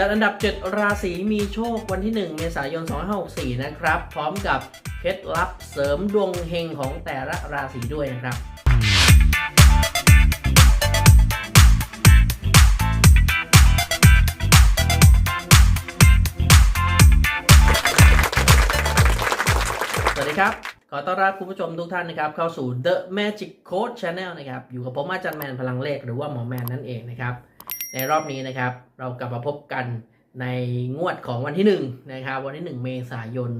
จัดอันดับ 7 ราศีมีโชควันที่ 1 เมษายน 2564 นะครับ พร้อมกับเคล็ดลับเสริมดวงเฮงของแต่ละราศีด้วยนะครับสวัสดีครับ ขอต้อนรับคุณผู้ชมทุกท่านนะครับ เข้าสู่ The Magic Code Channel นะครับ อยู่กับผมอาจารย์แมนพลังเลขหรือว่าหมอแมนนั่นเองนะครับ ในรอบนี้นะครับ เรากลับมาพบกันในงวดของวันที่1นะครับวันที่ 1 เมษายน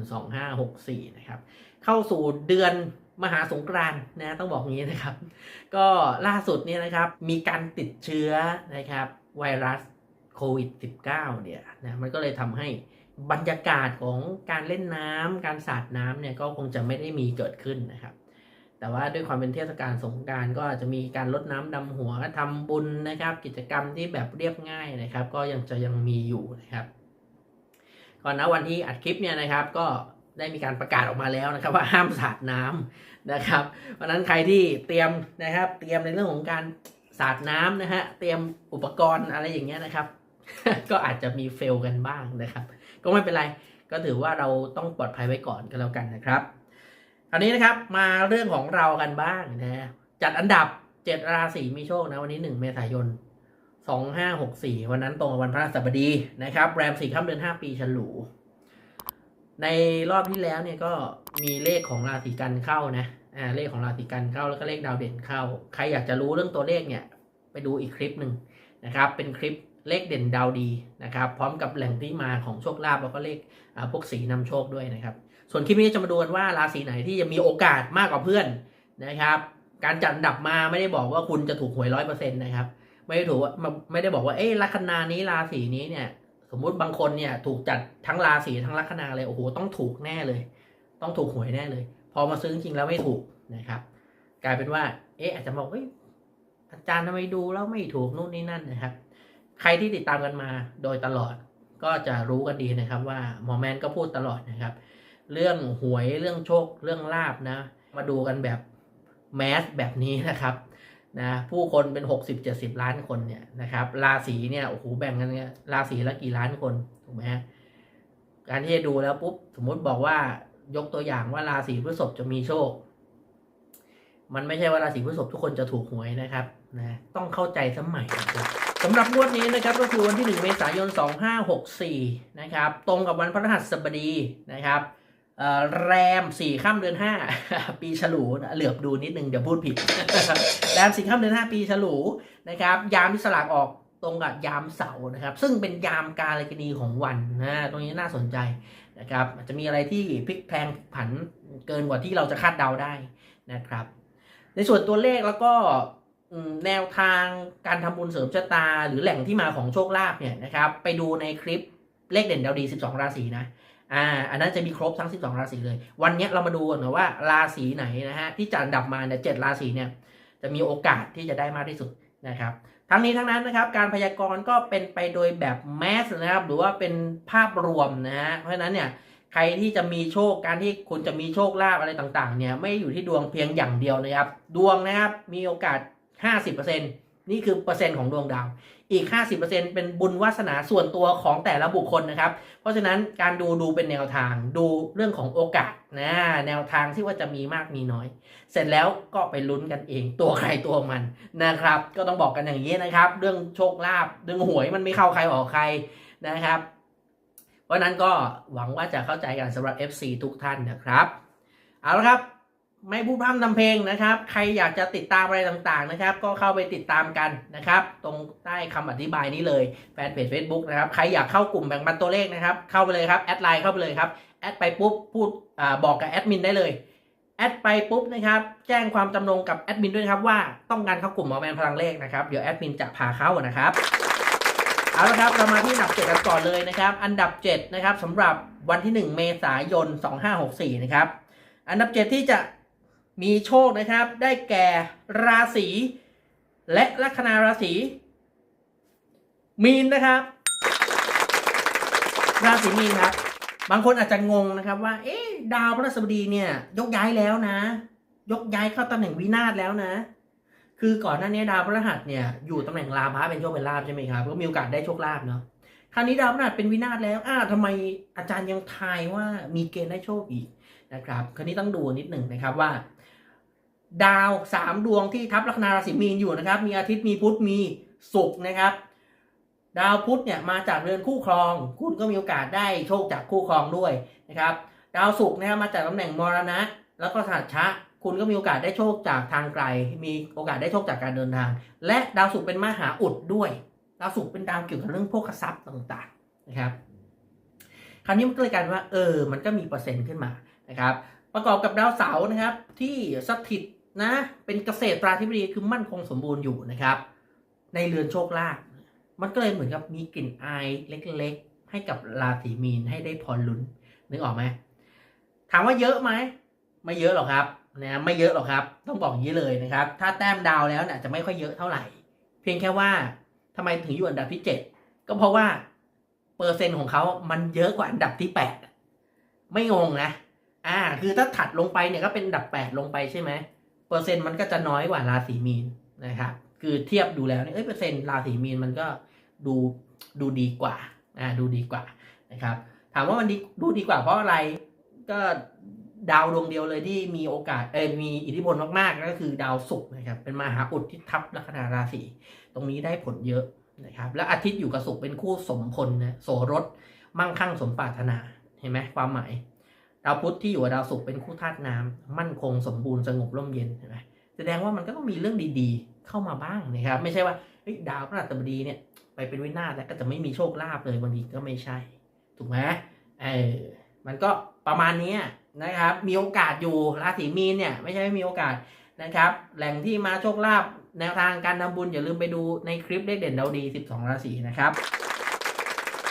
2564นะครับเข้าสู่เดือนมหาสงกรานต์นะต้องบอกงี้นะครับ ก็ล่าสุดเนี่ยนะครับมีการติดเชื้อนะครับไวรัสโควิด -19 เนี่ยนะมันก็เลยทำให้บรรยากาศของการเล่นน้ำการสาดน้ำเนี่ยก็คงจะไม่ได้มีเกิดขึ้นนะครับ แต่ว่าด้วยความเป็นเทศกาลสงการก็อาจจะมีการลดน้ำดำหัวทำบุญนะครับ กิจกรรมที่แบบเรียบง่ายนะครับ ก็ยังจะยังมีอยู่นะครับ ก่อนหน้าวันที่อัดคลิปเนี่ยนะครับ ก็ได้มีการประกาศออกมาแล้วนะครับ ว่าห้ามสาดน้ำนะครับ เพราะฉะนั้นใครที่เตรียมนะครับ เตรียมในเรื่องของการสาดน้ำนะฮะเตรียมอุปกรณ์อะไรอย่างเงี้ยนะครับ ก็อาจจะมีเฟลกันบ้างนะครับ ก็ไม่เป็นไรก็ถือว่าเราต้องปลอดภัยไว้ก่อนก็แล้วกันนะครับ คราวนี้นะครับมาเรื่องของเรากันบ้างนะจัดอันดับ7ราศีมีโชคนะวันนี้1เมษายน2564วันนั้นตรงกับวันพระศัสบดีนะครับแรมสี่ค่ำเดือน5ปีฉลู ในรอบที่แล้วเนี่ยก็มีเลขของราศีกันเข้านะอ่าเลขของราศีกันเข้าแล้วก็เลขดาวเด่นเข้า ใครอยากจะรู้เรื่องตัวเลขเนี่ยไปดูอีกคลิปหนึ่งนะครับเป็นคลิปเลขเด่นดาวดีนะครับ พร้อมกับแหล่งที่มาของโชคลาภแล้วก็เลขพวกสีนำโชคด้วยนะครับ ส่วนคลิปนี้จะมาดูกันว่าราศีไหนที่จะมีโอกาสมากกว่าเพื่อนนะครับ การจัดอันดับมาไม่ได้บอกว่าคุณจะถูกหวยร้อยเปอร์เซ็นต์นะครับ ไม่ได้ถูกว่าไม่ได้บอกว่าเอ๊ลัคนานี้ราศีนี้เนี่ย สมมุติบางคนเนี่ยถูกจัดทั้งราศีทั้งลัคนาเลยโอ้โหต้องถูกแน่เลย ต้องถูกหวยแน่เลย พอมาซื้อจริงแล้วไม่ถูกนะครับ กลายเป็นว่า เอ๊ะอาจจะบอกเอ้อาจารย์ทำไมดูแล้วไม่ถูกนู่นนี่นั่นนะครับ ใครที่ติดตามกันมาโดยตลอดก็จะรู้กันดีนะครับ ว่าหมอแมนก็พูดตลอดนะครับ เรื่องหวยเรื่องโชคเรื่องลาบนะ มาดูกันแบบแมสแบบนี้นะครับนะผู้คนเป็น 60 70 ล้านคนเนี่ยนะครับราศีเนี่ยโอ้โหแบ่งกันเนี่ยราศีละกี่ล้านคนถูกไหมฮะการที่จะดูแล้วปุ๊บสมมุติบอกว่ายกตัวอย่างว่าราศีพฤษภจะมีโชค มันไม่ใช่ว่าราศีพฤษภทุกคนจะถูกหวยนะครับนะต้องเข้าใจสมัยนะครับสำหรับงวดนี้นะครับก็คือวันที่ 1 เมษายน 2564 นะครับ ตรงกับวันพฤหัสบดีนะครับ แรมสี่ข้ามเดือนห้าปีฉลูเหลือบดูนิดนึงเดี๋ยวพูดผิด แรมสี่ข้ามเดือนห้าปีฉลูนะครับ ยามที่สลากออกตรงกับยามเสาร์นะครับ ซึ่งเป็นยามกาลกินีของวันนะตรงนี้น่าสนใจนะครับจะมีอะไรที่พลิกแพลงผันเกินกว่าที่เราจะคาดเดาได้นะครับ ในส่วนตัวเลขแล้วก็แนวทางการทำบุญเสริมชะตา หรือแหล่งที่มาของโชคลาภเนี่ยนะครับ ไปดูในคลิปเลขเด่นดาวดี 12 ราศีนะ อ่าอันนั้นจะมีครบทั้ง 12 ราศีเลย วันนี้เรามาดูกันนะว่าราศีไหนนะฮะที่จัดอันดับมาเนี่ยเจ็ดราศีเนี่ยจะมีโอกาสที่จะได้มากที่สุดนะครับ ทั้งนี้ทั้งนั้นนะครับการพยากรณ์ก็เป็นไปโดยแบบแมสนะครับหรือว่าเป็นภาพรวมนะฮะเพราะฉะนั้นเนี่ยใครที่จะมีโชคการที่คุณจะมีโชคลาภอะไรต่างๆเนี่ยไม่อยู่ที่ดวงเพียงอย่างเดียวนะครับ ดวงนะครับมีโอกาส 50%นี่คือเปอร์เซ็นต์ของดวงดาว อีก 50%เป็นบุญวาสนาส่วนตัวของแต่ละบุคคลนะครับ เพราะฉะนั้นการดูดูเป็นแนวทางดูเรื่องของโอกาสนะแนวทางที่ว่าจะมีมากมีน้อย เสร็จแล้วก็ไปลุ้นกันเอง ตัวใครตัวมันนะครับ ก็ต้องบอกกันอย่างนี้นะครับ เรื่องโชคลาภเรื่องหวยมันไม่เข้าใครออกใครนะครับเพราะนั้นก็หวังว่าจะเข้าใจกันสำหรับ FC ทุกท่านนะครับ เอาละครับ ไม่พูดพร่ำทำเพลงนะครับ ใครอยากจะติดตามอะไรต่างๆนะครับ ก็เข้าไปติดตามกันนะครับ ตรงใต้คำอธิบายนี้เลยแฟนเพจ Facebook นะครับ ใครอยากเข้ากลุ่มแบ่งปันตัวเลขนะครับ เข้าไปเลยครับแอดไลน์เข้าไปเลยครับแอดไปปุ๊บพูดอบอกกับแอดมินได้เลยแอดไปปุ๊บนะครับแจ้งความจำนงกับแอดมินด้วยครับว่าต้องการเข้ากลุ่มหมอแมนพลังเลขนะครับเดี๋ยวแอดมินจะพาเข้านะครับเอาละครับเรามาที่อันดับ 7 กันก่อนเลยนะครับ อันดับ 7 นะครับสำหรับวันที่ 1 เมษายน 2564 นะครับ อันดับ 7 ที่จะ มีโชคนะครับ ได้แก่ราศี และลัคนาราศี มีนนะครับ ราศีมีนครับ บางคนอาจจะงงนะครับว่า เอ๊ะดาวพฤหัสบดีเนี่ย ยกย้ายแล้วนะ ยกย้ายเข้าตำแหน่งวินาศแล้วนะ คือก่อนหน้านี้ดาวพฤหัสเนี่ยอยู่ตำแหน่งลาภะเป็นโชคเป็นลาภใช่ไหมครับก็มีโอกาสได้โชคลาภเนาะคราวนี้ดาวพฤหัสเป็นวินาศแล้วอ้าวทำไมอาจารย์ยังทายว่ามีเกณฑ์ได้โชคอีกนะครับ คราวนี้ต้องดูนิดหนึ่งนะครับว่า ดาวสามดวงที่ทับลัคนาราศีมีนอยู่นะครับ มีอาทิตย์มีพุธมีศุกร์นะครับ ดาวพุธเนี่ยมาจากเรือนคู่ครอง คุณก็มีโอกาสได้โชคจากคู่ครองด้วยนะครับ ดาวศุกร์นะครับมาจากตำแหน่งมรณะ แล้วก็สัชชะ คุณก็มีโอกาสได้โชคจากทางไกล มีโอกาสได้โชคจากการเดินทาง และดาวศุกร์เป็นมหาอุดด้วย ดาวศุกร์เป็นดาวเกี่ยวกับเรื่องพวกทรัพย์ต่างๆนะครับ คราวนี้มันก็เลยกลายว่าเออ มันก็มีเปอร์เซ็นต์ขึ้นมานะครับประกอบกับดาวเสาร์นะครับที่สถิต นะ เป็นเกษตรตราธิบดีคือมั่นคงสมบูรณ์อยู่นะครับ ในเรือนโชคลาภมันก็เลยเหมือนกับมีกลิ่นอายเล็กๆ ให้กับราศีมีนให้ได้พรลุ้นนึกออกไหมถามว่าเยอะไหมไม่เยอะหรอกครับนะไม่เยอะหรอกครับ ต้องบอกอย่างนี้เลยนะครับ ถ้าแต้มดาวแล้วเนี่ยจะไม่ค่อยเยอะเท่าไหร่ เพียงแค่ว่าทำไมถึงอยู่อันดับที่เจ็ดก็เพราะว่าเปอร์เซ็นต์ของเขามันเยอะกว่าอันดับที่แปดไม่งงนะอ่าคือถ้าถัดลงไปเนี่ยก็เป็นอันดับแปดลงไปใช่ไหม เปอร์เซ็นต์มันก็จะน้อยกว่าราศีมีนนะครับคือเทียบดูแล้วเนี่ยเอ้ยเปอร์เซ็นต์ราศีมีนมันก็ดูดูดีกว่าอ่าดูดีกว่านะครับถามว่ามันดีดูดีกว่าเพราะอะไรก็ดาวดวงเดียวเลยที่มีโอกาสเออมีอิทธิพลมากๆก็คือดาวศุกร์นะครับเป็นมหาอุดที่ทับลัคนาราศีตรงนี้ได้ผลเยอะนะครับและอาทิตย์อยู่กับศุกร์เป็นคู่สมพลนะโสรสมั่งคั่งสมปรารถนาเห็นไหมความหมาย ดาวพุธที่อยู่กับดาวศุกร์เป็นคู่ธาตุน้ำมั่นคงสมบูรณ์สงบร่มเย็นเห็นไหมแสดงว่ามันก็ต้องมีเรื่องดีๆ เข้ามาบ้างนะครับไม่ใช่ว่าดาวพฤหัสบดีเนี่ยไปเป็นวินาศแล้วก็จะไม่มีโชคลาภเลยบางทีก็ไม่ใช่ ถูกไหมเออมันก็ประมาณนี้นะครับ มีโอกาสอยู่ราศีมีนเนี่ยไม่ใช่ไม่มีโอกาสนะครับ แหล่งที่มาโชคลาภแนวทางการทำบุญอย่าลืมไปดูในคลิปเลขเด่นดาวดี 12 ราศีนะครับ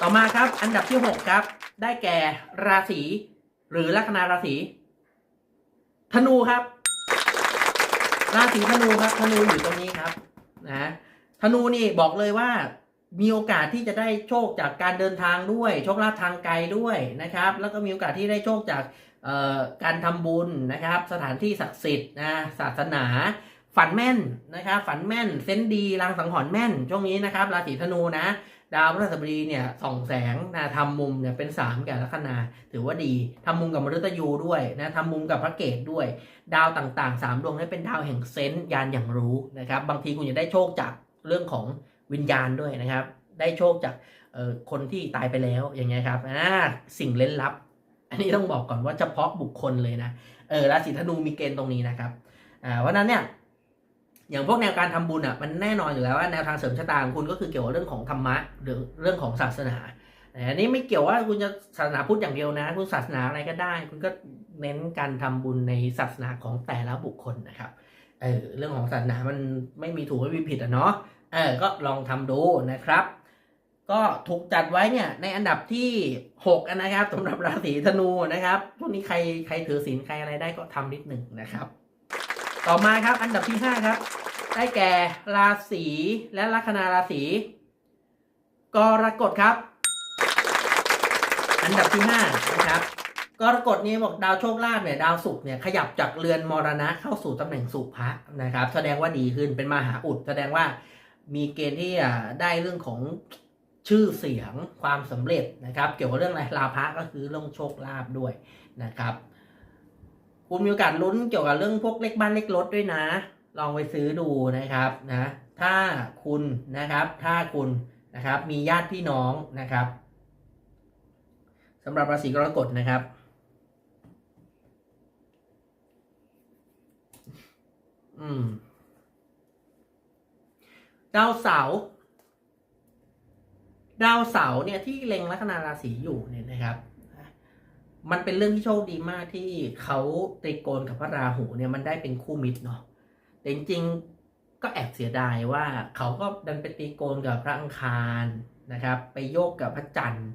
ต่อมาครับอันดับที่ 6 ครับ ได้แก่ราศี หรือลัคนาราศีธนูครับ ราศีธนูครับ ธนูอยู่ตรงนี้ครับนะธนูนี่บอกเลยว่ามีโอกาสที่จะได้โชคจากการเดินทางด้วย โชคลาภทางไกลด้วยนะครับ แล้วก็มีโอกาสที่ได้โชคจากการทำบุญนะครับ สถานที่ศักดิ์สิทธิ์นะศาสนา ฝันแม่นนะครับ ฝันแม่นเซนดีรางสังหรณ์แม่นช่วงนี้นะครับ ราศีธนูนะ ดาวพฤหัสบดีเนี่ยส่องแสงนะทำมุมเนี่ยเป็นสามแก่ลัคนา ถือว่าดีทำมุมกับมฤตยูด้วยนะทำมุมกับพระเกตด้วย ดาวต่างๆสามดวงนี้เป็นดาวแห่งเซนส์ยานอย่างรู้นะครับ บางทีคุณจะได้โชคจากเรื่องของวิญญาณด้วยนะครับ ได้โชคจากคนที่ตายไปแล้วอย่างเงี้ยครับอ่าสิ่งเล่นลับ อันนี้ต้องบอกก่อนว่าเฉพาะบุคคลเลยนะเออราศีธนูมีเกณฑ์ตรงนี้นะครับอ่าเพราะนั้นเนี่ย อย่างพวกแนวการทำบุญอะมันแน่นอนอยู่แล้วว่าแนวทางเสริมชะตาของคุณก็คือเกี่ยวกับเรื่องของธรรมะหรือเรื่องของศาสนาแต่อันนี้ไม่เกี่ยวว่าคุณจะศาสนาพุทธอย่างเดียวนะ คุณศาสนาอะไรก็ได้ คุณก็เน้นการทำบุญในศาสนาของแต่ละบุคคลนะครับเออเรื่องของศาสนามันไม่มีถูกไม่มีผิดอะเนาะเออก็ลองทำดูนะครับ ก็ถูกจัดไว้เนี่ยในอันดับที่6นะครับสำหรับราศีธนูนะครับพวกนี้ใครใครถือศีลใครอะไรได้ก็ทำนิดหนึ่งนะครับ ต่อมาครับอันดับที่ 5 ครับ ได้แก่ราศีและลัคนาราศีกรกฎครับ อันดับที่5นะครับกรกฎนี้บอกดาวโชคลาภเนี่ยดาวศุกร์เนี่ยขยับจากเรือนมรณะเข้าสู่ตำแหน่งสุภะนะครับ แสดงว่าดีขึ้นเป็นมหาอุด แสดงว่ามีเกณฑ์ที่ได้เรื่องของชื่อเสียงความสำเร็จนะครับ เกี่ยวกับเรื่องอะไรลาภะก็คือเรื่องโชคลาภด้วยนะครับ คุณมีโอกาสลุ้นเกี่ยวกับเรื่องพวกเลขบ้านเลขรถด้วยนะ ลองไปซื้อดูนะครับนะถ้าคุณนะครับถ้าคุณนะครับมีญาติพี่น้องนะครับสำหรับราศีกรกฎนะครับอืมดาวเสาร์ดาวเสาร์เนี่ยที่เล็งลัคนาราศีอยู่เนี่ยนะครับ มันเป็นเรื่องที่โชคดีมากที่เขาตรีโกณกับพระราหูเนี่ยมันได้เป็นคู่มิตรเนาะ แต่จริงๆก็แอบเสียดายว่าเขาก็ดันไปตีโกณกับพระอังคารนะครับ ไปโยกกับพระจันทร์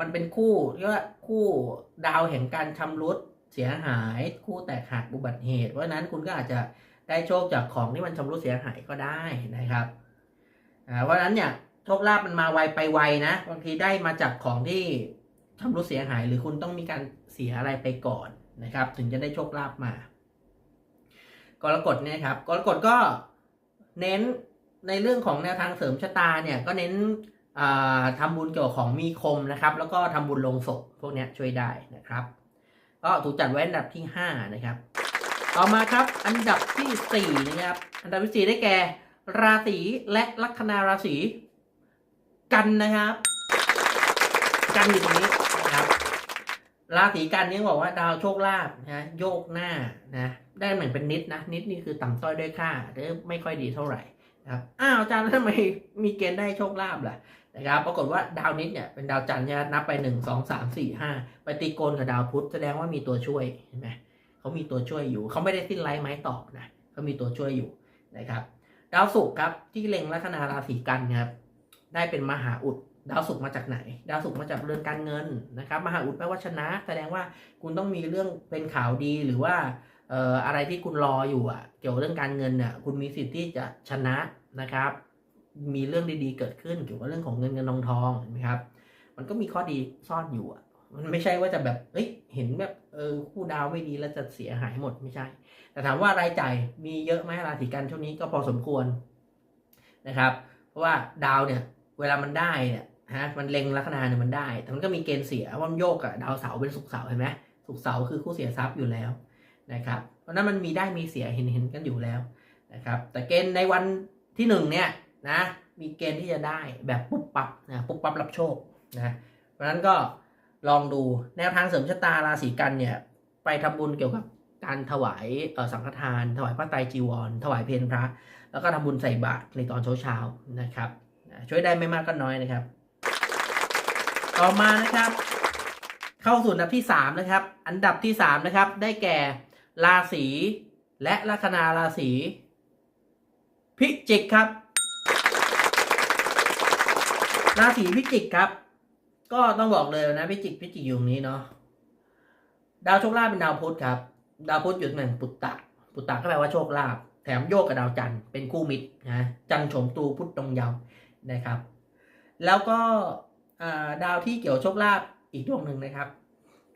มันเป็นคู่เรียกว่าคู่ดาวแห่งการชำรุดเสียหายคู่แตกหักอุบัติเหตุ เพราะนั้นคุณก็อาจจะได้โชคจากของที่มันชำรุดเสียหายก็ได้นะครับเพราะนั้นเนี่ยโชคลาภมันมาไวไปไวนะบางทีได้มาจากของที่ชำรุดเสียหาย หรือคุณต้องมีการเสียอะไรไปก่อนนะครับ ถึงจะได้โชคลาภมา กรกฎเนี่ยครับกรกฎก็เน้นในเรื่องของแนวทางเสริมชะตาเนี่ยก็เน้นอ่าทำบุญเกี่ยวกับของมีคมนะครับ แล้วก็ทำบุญลงศพพวกนี้ช่วยได้นะครับ ก็ถูกจัดไว้อันดับที่ 5 นะครับ ต่อมาครับอันดับที่ 4 นะครับ อันดับที่ 4 ได้แก่ ราศีและลัคนาราศีกันนะครับ กันอยู่ตรงนี้ ราศีกันนี่บอกว่าดาวโชคลาภนะโยกหน้านะได้เหมือนเป็นนิดนะนิดนี่คือต่ำต้อยด้วยค่าหรือไม่ค่อยดีเท่าไหร่นะครับอ้าวอาจารย์ทำไมมีเกณฑ์ได้โชคลาภล่ะนะครับ ปรากฏว่าดาวนิดเนี่ยเป็นดาวจันทร์เนี่ยนับไปหนึ่งสองสามสี่ห้าไปตีโกนกับดาวพุธแสดงว่ามีตัวช่วยเห็นไหมเขามีตัวช่วยอยู่เขาไม่ได้สิ้นไร้ไม้ตอกนะเขามีตัวช่วยอยู่นะครับ ดาวศุกร์ครับที่เล็งลัคนาราศีกันครับได้เป็นมหาอุด ดาวศุกร์มาจากไหน ดาวศุกร์มาจากเรือนการเงินนะครับมหาอุดแปลว่าชนะ แสดงว่าคุณต้องมีเรื่องเป็นข่าวดีหรือว่าเอ่ออะไรที่คุณรออยู่อะ เกี่ยวกับเรื่องการเงินเนี่ยคุณมีสิทธิ์ที่จะชนะนะครับ มีเรื่องดีๆเกิดขึ้นเกี่ยวกับเรื่องของเงินเงินทองทองเห็นไหมครับ มันก็มีข้อดีซ่อนอยู่อะมันไม่ใช่ว่าจะแบบเอ้ยเห็นแบบเออคู่ดาวไม่ดีแล้วจะเสียหายหมดไม่ใช่ แต่ถามว่ารายจ่ายมีเยอะไหมราศีกันช่วงนี้ก็พอสมควรนะครับ เพราะว่าดาวเนี่ย เวลามันได้เนี่ย ฮะมันเล็งลัคนาเนี่ยมันได้ แต่มันก็มีเกณฑ์เสียว่ามันโยกกับดาวเสาเป็นสุขเสาเห็นไหมสุขเสาคือคู่เสียทรัพย์อยู่แล้วนะครับเพราะนั้นมันมีได้มีเสียเห็นเห็นกันอยู่แล้วนะครับแต่เกณฑ์ในวันที่หนึ่งเนี่ยนะมีเกณฑ์ที่จะได้แบบปุ๊บปั๊บนะปุ๊บปั๊บรับโชคนะเพราะนั้นก็ลองดูแนวทางเสริมชะตาราศีกันเนี่ยไปทำบุญเกี่ยวกับการถวายสังฆทาน ถวายพระไตรจีวร ถวายเพลพระ แล้วก็ทำบุญใส่บาตรในตอนเช้าๆนะครับช่วยได้ไม่มากก็น้อยนะครับ ต่อมานะครับ เข้าสู่อันดับที่ 3 นะครับ อันดับที่ 3 นะครับ ได้แก่ ราศีและลัคนาราศีพิจิกครับ ราศีพิจิกครับ ก็ต้องบอกเลยนะพิจิกพิจิกอยู่ตรงนี้เนาะดาวโชคลาภเป็นดาวพุธครับ ดาวพุธอยู่ตำแหน่งปุตตะ ปุตตะก็แปลว่าโชคลาภแถมโยกกับดาวจันทร์เป็นคู่มิตรนะจันทร์โฉมตูพุธตรงยาวนะครับ แล้วก็ ดาวที่เกี่ยวโชคลาภอีกดวงหนึ่งนะครับ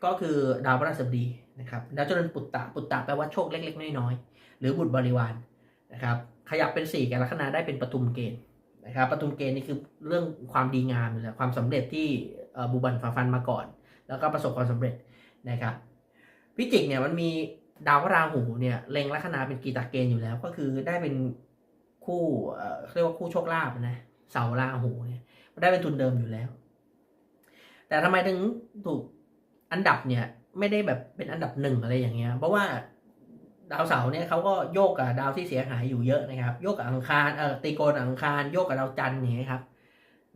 ก็คือดาวพฤหัสบดีนะครับดาวจรนปุตตะปุตตะแปลว่าโชคเล็ก ๆ น้อยๆหรือบุตรบริวารนะครับขยับเป็นสี่แก่ลัคนาได้เป็นปฐุมเกณฑ์นะครับปฐุมเกณฑ์นี่คือเรื่องความดีงามเลยความสำเร็จที่บุบันฝ่าฟันมาก่อน แล้วก็ประสบความสำเร็จนะครับพิจิกเนี่ยมันมีดาวพระราหูเนี่ยเล็งลัคนาเป็นกีตาเกณฑ์อยู่แล้ว ก็คือได้เป็นคู่เรียกว่าคู่โชคลาภนะเสาราหูเนี่ยได้เป็นทุนเดิมอยู่แล้ว แต่ทำไมถึงถูกอันดับเนี่ย ไม่ได้แบบเป็นอันดับหนึ่งอะไรอย่างเงี้ย เพราะว่าดาวเสาร์เนี่ยเขาก็โยกกับดาวที่เสียหายอยู่เยอะนะครับ โยกกับอังคารเอ่อตีโกนอังคาร โยกกับดาวจันทร์อย่างเงี้ยครับ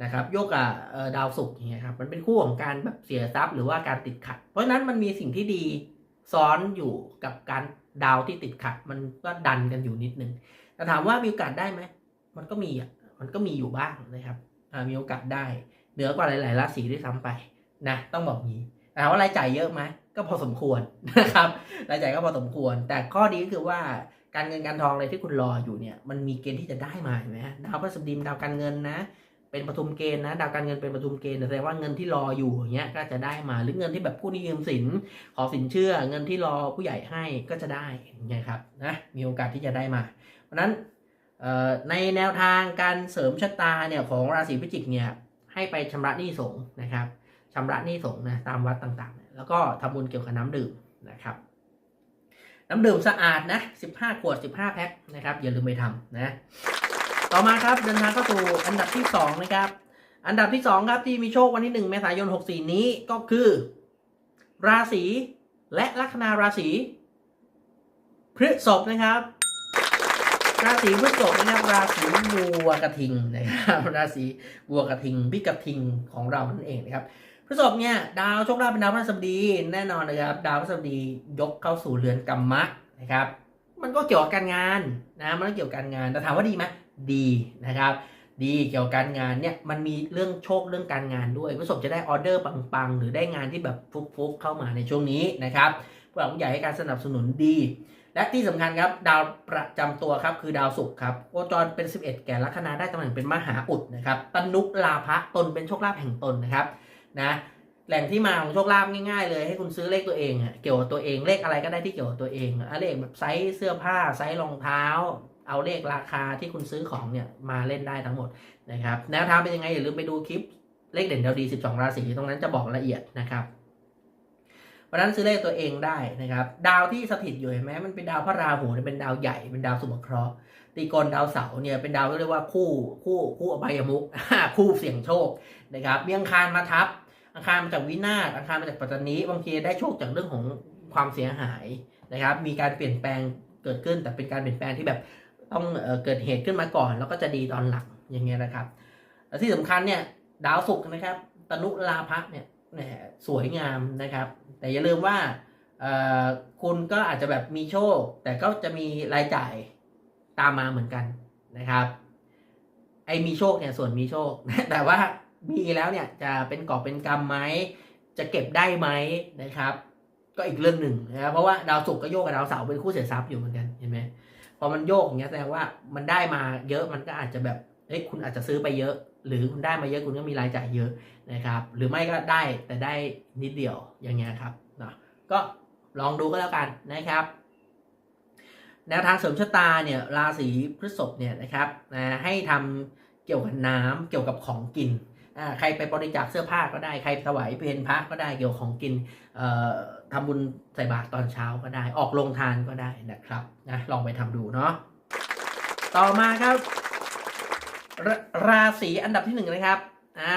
นะครับ โยกกับเอ่อดาวศุกร์อย่างเงี้ยครับมันเป็นคู่ของการแบบเสียทรัพย์หรือว่าการติดขัด เพราะฉะนั้นมันมีสิ่งที่ดีซ้อนอยู่กับการดาวที่ติดขัด มันก็ดันกันอยู่นิดนึงแต่ถามว่ามีโอกาสได้ไหมมันก็มีอะมันก็มีอยู่บ้างนะครับมีโอกาสได้ เหนือกว่าหลาย ๆ ราศีด้วยซ้ำไปนะต้องบอกงี้แต่ถามว่ารายจ่ายเยอะไหมก็พอสมควรนะครับรายจ่ายก็พอสมควร แต่ข้อดีก็คือว่าการเงินการทองอะไรที่คุณรออยู่เนี่ยมันมีเกณฑ์ที่จะได้มาเห็นไหมดาวพฤหัสบดีดาวการเงินนะ เป็นปฐุมเกณฑ์นะดาวการเงินเป็นปฐุมเกณฑ์แสดงว่าเงินที่รออยู่อย่างเงี้ยก็จะได้มาหรือเงินที่แบบผู้นิยมสิน ขอสินเชื่อ เงินที่รอผู้ใหญ่ให้ก็จะได้อย่างเงี้ยครับนะมีโอกาสที่จะได้มา เพราะนั้นในแนวทางการเสริมชะตาเนี่ยของราศีพิจิกเนี่ย ให้ไปชำระหนี้สงฆ์นะครับชำระหนี้สงฆ์นะตามวัดต่างๆ แล้วก็ทำบุญเกี่ยวกับน้ำดื่มนะครับ น้ำดื่มสะอาดนะ15 ขวด 15 แพ็คนะครับอย่าลืมไปทำนะต่อมาครับเดินทางเข้าสู่อันดับที่ 2 นะครับ อันดับที่ 2 ครับที่มีโชควันที่ 1 เมษายน 64 นี้ก็คือ ราศีและลัคนาราศีพฤษภนะครับ ราศีพฤษภนะครับราศีวัวกระทิงนะครับราศีวัวกระทิงพี่กระทิงของเรานั่นเองนะครับพฤษภเนี่ยดาวโชคลาภเป็นดาวพฤหัสบดีแน่นอนนะครับ ดาวพฤหัสบดียกเข้าสู่เรือนกรรมะนะครับ มันก็เกี่ยวกับการงานนะมันก็เกี่ยวกับการงานแต่ถามว่าดีไหมดีนะครับ ดีเกี่ยวกับการงานเนี่ยมันมีเรื่องโชคเรื่องการงานด้วยพฤษภจะได้ออเดอร์ปังๆ หรือได้งานที่แบบฟุกๆเข้ามาในช่วงนี้นะครับผู้หลักผู้ใหญ่ให้การสนับสนุนดี และที่สำคัญครับดาวประจำตัวครับคือดาวศุกร์ครับโคจรเป็น 11 แก่ลัคนาได้ตำแหน่งเป็นมหาอุดนะครับตนุลาภะตนเป็นโชคลาภแห่งตนนะครับนะแหล่งที่มาของโชคลาภง่ายๆ เลยให้คุณซื้อเลขตัวเองอะเกี่ยวกับตัวเองเลขอะไรก็ได้ที่เกี่ยวกับตัวเองอะเลขแบบไซส์เสื้อผ้าไซส์รองเท้า เอาเลขราคาที่คุณซื้อของเนี่ยมาเล่นได้ทั้งหมดนะครับแนวทางเป็นยังไงอย่าลืมไปดูคลิปเลขเด่นดาวดี 12 ราศีตรงนั้นจะบอกละเอียดนะครับ เพราะนั้นซื้อเลขตัวเองได้นะครับ ดาวที่สถิตอยู่เห็นไหมมันเป็นดาวพระราหูเป็นดาวใหญ่เป็นดาวสุภเคราะห์ตีกลดาวเสาเนี่ยเป็นดาวที่เรียกว่าคู่คู่คู่อบายมุกคู่เสี่ยงโชคนะครับมีอังคารมาทับ อังคารมาจากวินาศอังคารมาจากปัตตานีบางทีได้โชคจากเรื่องของความเสียหายนะครับ มีการเปลี่ยนแปลงเกิดขึ้น แต่เป็นการเปลี่ยนแปลงที่แบบต้องเออเกิดเหตุขึ้นมาก่อน แล้วก็จะดีตอนหลังอย่างเงี้ยนะครับและที่สำคัญเนี่ยดาวศุกร์นะครับตนุลาภะเนี่ย แหมสวยงามนะครับ แต่อย่าลืมว่าคุณก็อาจจะแบบมีโชค แต่ก็จะมีรายจ่ายตามมาเหมือนกันนะครับ ไอ้มีโชคเนี่ยส่วนมีโชค แต่ว่ามีแล้วเนี่ยจะเป็นกอบเป็นกรรมไหมจะเก็บได้ไหมนะครับ ก็อีกเรื่องหนึ่งนะครับเพราะว่าดาวศุกร์ก็โยกกับดาวเสาร์เป็นคู่เสียทรัพย์อยู่เหมือนกันเห็นไหมพอมันโยกอย่างเงี้ยแสดงว่ามันได้มาเยอะมันก็อาจจะแบบเฮ้ยคุณอาจจะซื้อไปเยอะ หรือคุณได้มาเยอะคุณก็มีรายจ่ายเยอะ นะครับหรือไม่ก็ได้แต่ได้นิดเดียวอย่างเงี้ยครับเนาะก็ลองดูก็แล้วกันนะครับ แนวทางเสริมชะตาเนี่ยราศีพฤษภเนี่ยนะครับนะให้ทำเกี่ยวกับน้ำเกี่ยวกับของกินใครไปบริจาคเสื้อผ้าก็ได้ใครถวายเพลพระก็ได้เกี่ยวกับของกินเอ่อทำบุญใส่บาตรตอนเช้าก็ได้ ออกโรงทานก็ได้นะครับนะลองไปทำดูเนาะต่อมาครับรราศีอันดับที่หนึ่งนะครับ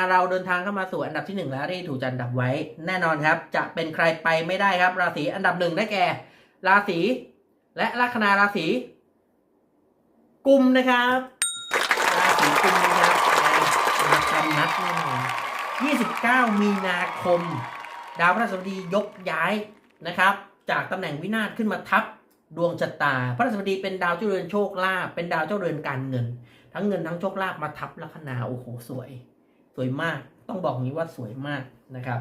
เราเดินทางเข้ามาสู่อันดับที่หนึ่งแล้วที่ถูกจัดอันดับไว้ แน่นอนครับ จะเป็นใครไปไม่ได้ครับ ราศีอันดับหนึ่งได้แก่ ราศีและลัคนาราศีกุมนะครับราศีกุมนะครับมากำนัดแน่นอน29 มีนาคม ดาวพฤหัสบดียกย้ายนะครับ จากตำแหน่งวินาศขึ้นมาทับดวงชะตา พระราชบดีเป็นดาวเจ้าเรือนโชคลาภเป็นดาวเจ้าเรือนการเงิน ทั้งเงินทั้งโชคลาภมาทับลัคนาโอ้โหสวย สวยมาก ต้องบอกงี้ว่าสวยมากนะครับ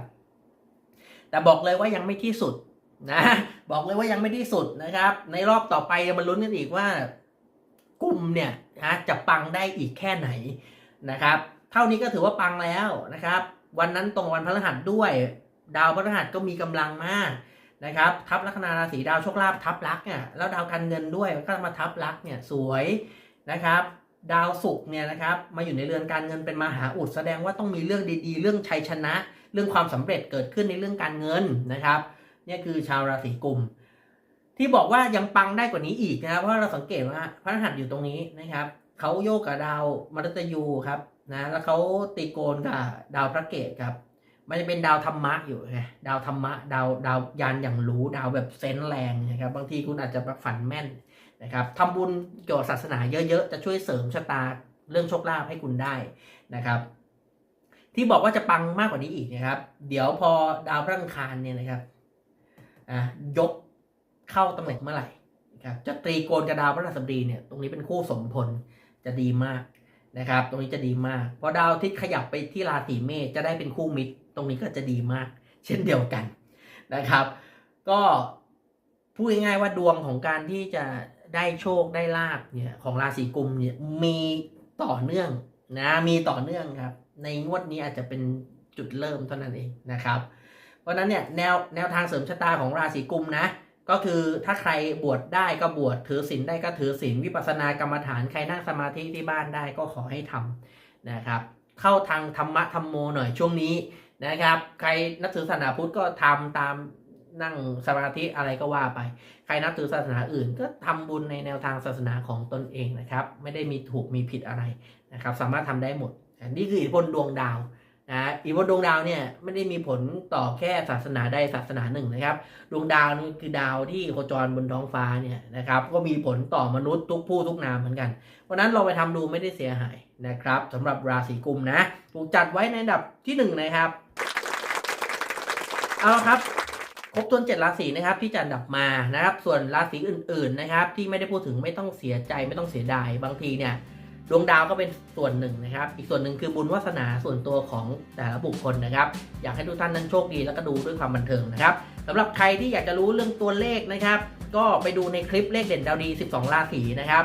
แต่บอกเลยว่ายังไม่ที่สุดนะบอกเลยว่ายังไม่ที่สุดนะครับ ในรอบต่อไปจะมาลุ้นกันอีกว่ากลุ่มเนี่ยนะจะปังได้อีกแค่ไหนนะครับ เท่านี้ก็ถือว่าปังแล้วนะครับ วันนั้นตรงวันพฤหัสด้วย ดาวพฤหัสก็มีกำลังมากนะครับ ทับลัคนาราศีดาวโชคลาภทับลักเนี่ยแล้วดาวการเงินด้วยก็มาทับลักเนี่ยสวยนะครับ ดาวศุกร์เนี่ยนะครับมาอยู่ในเรือนการเงินเป็นมหาอุดแสดงว่าต้องมีเรื่องดีๆ เรื่องชัยชนะ เรื่องความสำเร็จเกิดขึ้นในเรื่องการเงินนะครับนี่คือชาวราศีกุม ที่บอกว่ายังปังได้กว่านี้อีกนะครับเพราะเราสังเกตว่าพระรหัสอยู่ตรงนี้นะครับเขาโยกกับดาวมฤตยูครับนะแล้วเขาตีโกนกับดาวพระเกตครับ มันจะเป็นดาวธรรมะอยู่ไงดาวธรรมะ ดาวดาวยานอย่างรู้ดาวแบบเซนส์แรงนะครับบางทีคุณอาจจะฝันแม่น นะครับทำบุญเกี่ยวกับศาสนาเยอะๆ จะช่วยเสริมชะตาเรื่องโชคลาภให้คุณได้นะครับ ที่บอกว่าจะปังมากกว่านี้อีกนะครับ เดี๋ยวพอดาวพระอังคารเนี่ยนะครับอะยกเข้าตำแหน่งเมื่อไหร่นะครับจะตรีโกณกับดาวพฤหัสบดีเนี่ยตรงนี้เป็นคู่สมพลจะดีมากนะครับ ตรงนี้จะดีมากพอดาวที่ขยับไปที่ราศีเมษจะได้เป็นคู่มิตร ตรงนี้ก็จะดีมาก เช่นเดียวกันนะครับ ก็พูดง่ายๆว่าดวงของการที่จะ ได้โชคได้ลาบเนี่ยของราศีกุมเนี่ยมีต่อเนื่องนะมีต่อเนื่องครับ ในงวดนี้อาจจะเป็นจุดเริ่มเท่านั้นเองนะครับ เพราะนั้นเนี่ยแนวแนวทางเสริมชะตาของราศีกุมนะก็คือถ้าใครบวชได้ก็บวชถือศีลได้ก็ถือศีลวิปัสสนากรรมฐานใครนั่งสมาธิที่บ้านได้ก็ขอให้ทำนะครับ เข้าทางธรรมะธรรมโมหน่อยช่วงนี้นะครับ ใครนับถือศาสนาพุทธก็ทำตาม นั่งสมาธิอะไรก็ว่าไป ใครนับถือศาสนาอื่น ก็ทำบุญในแนวทางศาสนาของตนเองนะครับ ไม่ได้มีถูกมีผิดอะไรนะครับ สามารถทำได้หมดนนี้คืออิทธิพลดวงดาวนะอีกว่าดวงดาวเนี่ยไม่ได้มีผลต่อแค่ศาสนาใดศาสนาหนึ่งนะครับ ดวงดาวนี่คือดาวที่โคจรบนท้องฟ้าเนี่ยนะครับ ก็มีผลต่อมนุษย์ทุกผู้ทุกนามเหมือนกันเพราะนั้นเราไปทำดูไม่ได้เสียหายนะครับสำหรับราศีกุมนะ ถูกจัดไว้ในอันดับที่หนึ่งนะครับ เอาละครับ ครบตัวนเจ็ดราศีนะครับที่จัดอันดับมานะครับ ส่วนราศีอื่น ๆนะครับ ที่ไม่ได้พูดถึงไม่ต้องเสียใจไม่ต้องเสียดายบางทีเนี่ยดวงดาวก็เป็นส่วนหนึ่งนะครับ อีกส่วนหนึ่งคือบุญวาสนาส่วนตัวของแต่ละบุคคลนะครับ อยากให้ทุกท่านนั้นโชคดีแล้วก็ดูด้วยความบันเทิงนะครับสำหรับใครที่อยากจะรู้เรื่องตัวเลขนะครับ ก็ไปดูในคลิปเลขเด่นดาวดี 12 ราศีนะครับ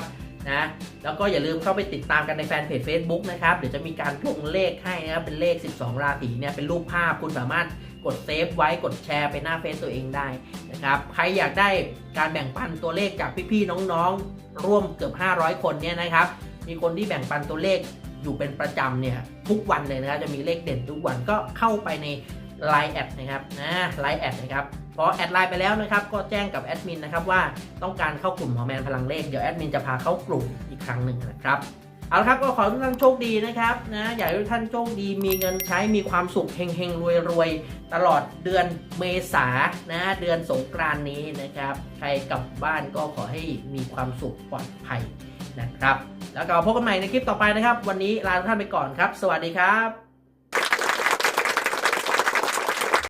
นะแล้วก็อย่าลืมเข้าไปติดตามกันในแฟนเพจ Facebook นะครับเดี๋ยวจะมีการลงเลขให้นะครับเป็นเลข 12 ราศีเนี่ยเป็นรูปภาพคุณสามารถ กดเซฟไว้กดแชร์ไปหน้าเฟซตัวเองได้นะครับใครอยากได้การแบ่งปันตัวเลขจากพี่ๆน้องๆ ร่วมเกือบ 500 คนเนี่ยนะครับ มีคนที่แบ่งปันตัวเลขอยู่เป็นประจำเนี่ยทุกวันเลยนะครับจะมีเลขเด่นทุกวันก็เข้าไปใน Line แอดนะครับนะไลน์แอดนะครับพอแอดไลน์ไปแล้วนะครับ ก็แจ้งกับแอดมินนะครับว่าต้องการเข้ากลุ่มหมอแมนพลังเลขเดี๋ยวแอดมินจะพาเข้ากลุ่มอีกครั้งหนึ่งนะครับ เอาละครับก็ขอทุกท่านโชคดีนะครับนะอยากให้ทุกท่านโชคดีมีเงินใช้มีความสุขเฮงเฮงรวยรวยๆ ตลอดเดือนเมษานะเดือนสงกรานนี้นะครับ ใครกลับบ้านก็ขอให้มีความสุขปลอดภัยนะครับ แล้วก็พบกันใหม่ในคลิปต่อไปนะครับ วันนี้ลาทุกท่านไปก่อนครับ สวัสดีครับ